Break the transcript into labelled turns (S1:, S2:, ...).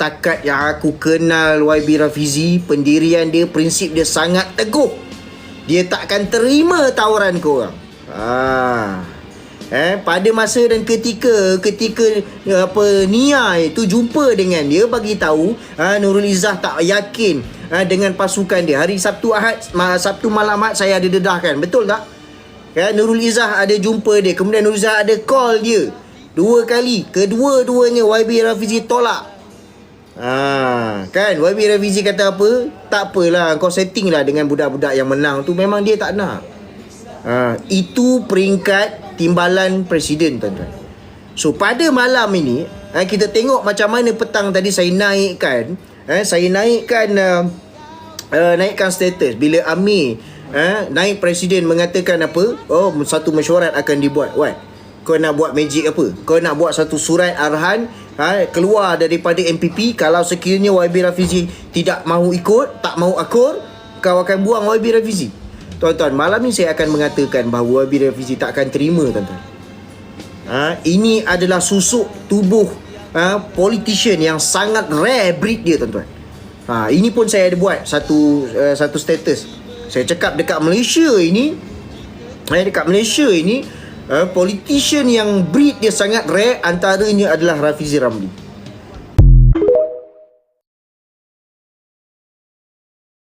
S1: setakat yang aku kenal YB Rafizi, pendirian dia, prinsip dia sangat teguh. Dia takkan terima tawaran korang. Ha. Eh, pada masa dan ketika ketika eh, apa Nia itu jumpa dengan dia bagi tahu ha, Nurul Izzah tak yakin ha, dengan pasukan dia. Hari Sabtu Ahad Sabtu malam Ahad saya ada dedahkan. Betul tak? Kan Nurul Izzah ada jumpa dia, kemudian Nurul Izzah ada call dia. Dua kali, kedua-duanya YB Rafizi tolak. Ha, kan YB Rafizi kata apa? Tak apalah, kau setting lah dengan budak-budak yang menang tu memang dia tak nak. Ha, itu peringkat timbalan presiden tuan-tuan. So pada malam ini ha, kita tengok macam mana petang tadi saya naikkan, ha, saya naikkan uh, uh, naikkan status bila Amir uh, naik presiden mengatakan apa? Oh satu mesyuarat akan dibuat. What? Kau nak buat magic apa? Kau nak buat satu surat arahan ha, keluar daripada MPP kalau sekiranya YB Rafizi tidak mahu ikut, tak mahu akur, kau akan buang YB Rafizi. Tuan-tuan, malam ni saya akan mengatakan bahawa YB Rafizi tak akan terima tuan-tuan. Ha, ini adalah susuk tubuh ha, politician yang sangat rare breed dia tuan-tuan. Ha, ini pun saya ada buat satu uh, satu status. Saya cakap dekat Malaysia ini eh, dekat Malaysia ini uh, politician yang breed dia sangat rare antaranya adalah Rafizi Ramli.